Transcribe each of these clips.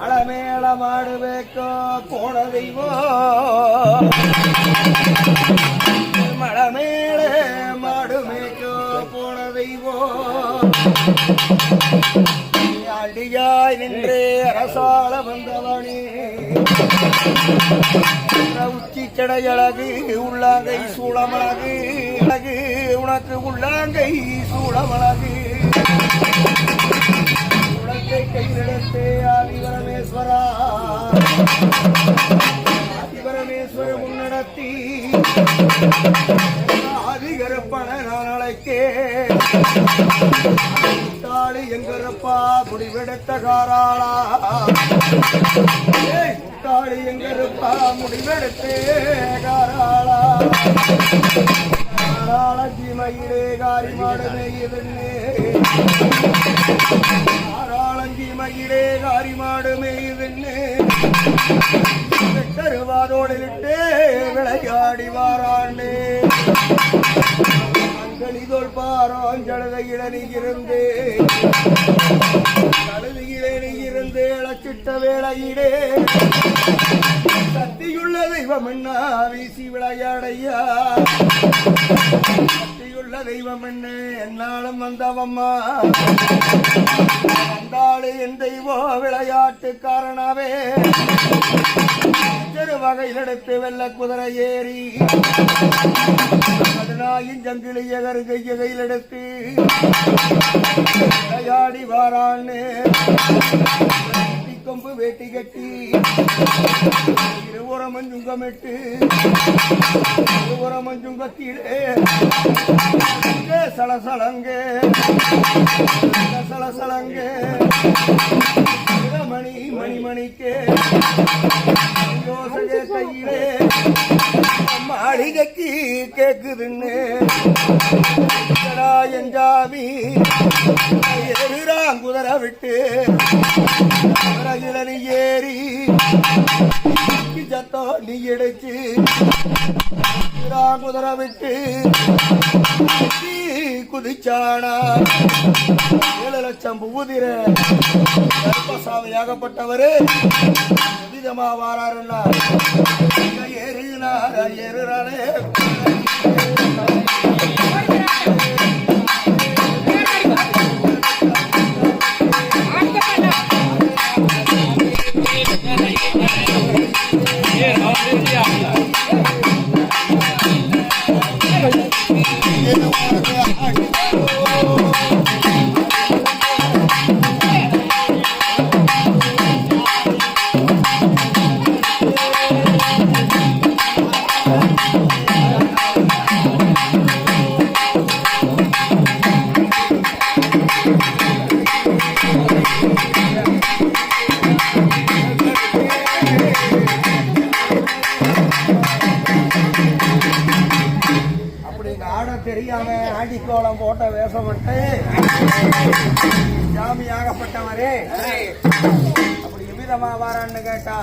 அலமேல மாடு வேக்கோ போன தெய்வம் மலமேல மாடு மேய்க்கோ போன அடியாய் நின்றே அரசாள வந்தவனே. உச்சி அழகு உள்ளாங்கை சூளமழகு அழகு உனக்கு உள்ளாங்கை சூளமழகு. உலகை கைவிடத்தே ஆதிபரமேஸ்வர முன்னடத்தி ஆதிகரப்பன நான் அழைக்கே முட்டாளி எங்கரப்பா முடிவெடுத்த காராளா. முட்டாளி எங்கரப்பா முடிவெடுத்தே காராளா. மயிலே காரி மாடு மேயுதுன்னே மயிலே காரி கருவாதோடு விளையாடி வாராண்டே. அங்கனிதோல் பாரோம் ஜலதையில இழச்சிட்ட வேளையிலே. சக்தியுள்ள தெய்வம் என்ன? வீசி விளையாடையா? சக்தியுள்ள தெய்வம் என்ன? என்னாலும் வந்தவம்மா. வந்தாளு என் விளையாட்டுக்காரனாவே. சிறு வெள்ள குதிரை ஏறி பதினாயின் ஜங்கிலிய கருகைய கையில் விளையாடி வாரான்னு கொம்பு வேட்டி கட்டி இருபுறம் மஞ்சுங்கமிட்டு சலசலங்கே சலசலங்கே மணி மணிமணிக்கே யோசனை கையிலே மாளிகைக்கு கேக்குதுன்னு. எஞ்சாமி எதிராங் குதிரை விட்டு. குதிரையில நீ ஏறி சத்தோ நீ எடுத்து. குதிரை விட்டு. குதிச்சானா? ஏழு லட்சம் பூதிர கருப்பசாமியாகப்பட்டவரு விதமா வாராருன்னா yeah, yeah, yeah. ஆண்டிக்கோலம் போட்ட வேஷப்பட்டு ஜாமியாகப்பட்டவரே. அப்படி எவ்விதமா வாரான்னு கேட்டா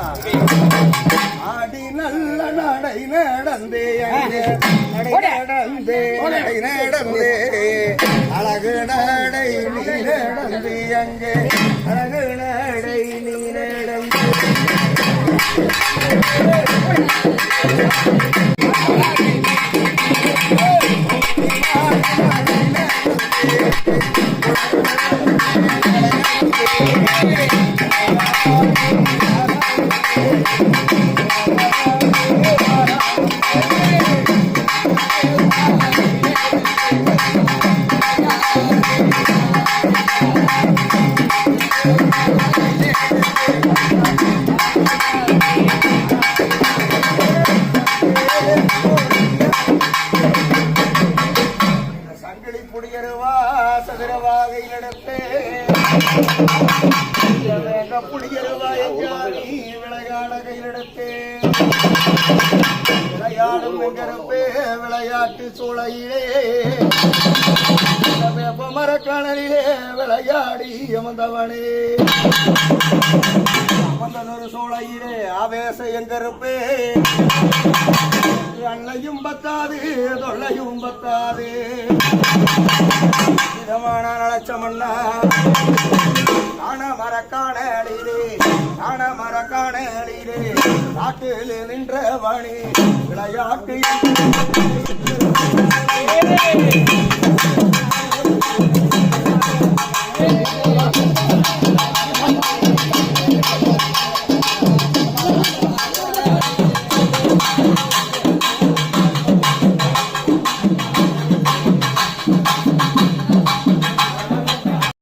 ஆடி நல்ல நடை நடந்தே நடந்தே நடை நடந்தே. அழகு நடை நடந்தே அங்கே. அழகு நடை சதுரவாக இடத்தே வேங்க புடியருவா எங்காரி விளையாட கையிலெடுத்தே விளையாடும் எங்கருப்பே விளையாட்டு சூளையிலே மரக்கணலிலே விளையாடி அமர்ந்தவனே. அமர்ந்தனொரு சூளையிலே ஆவேச எங்கருப்பே. அண்ணையும் பத்தாது தொல்லையும் பத்தாது. விதமான நலச்சமண்ணா காண மரக்காணலிலே பன மரக்காணலிலே காட்டில் நின்ற மணி விளையாட்டு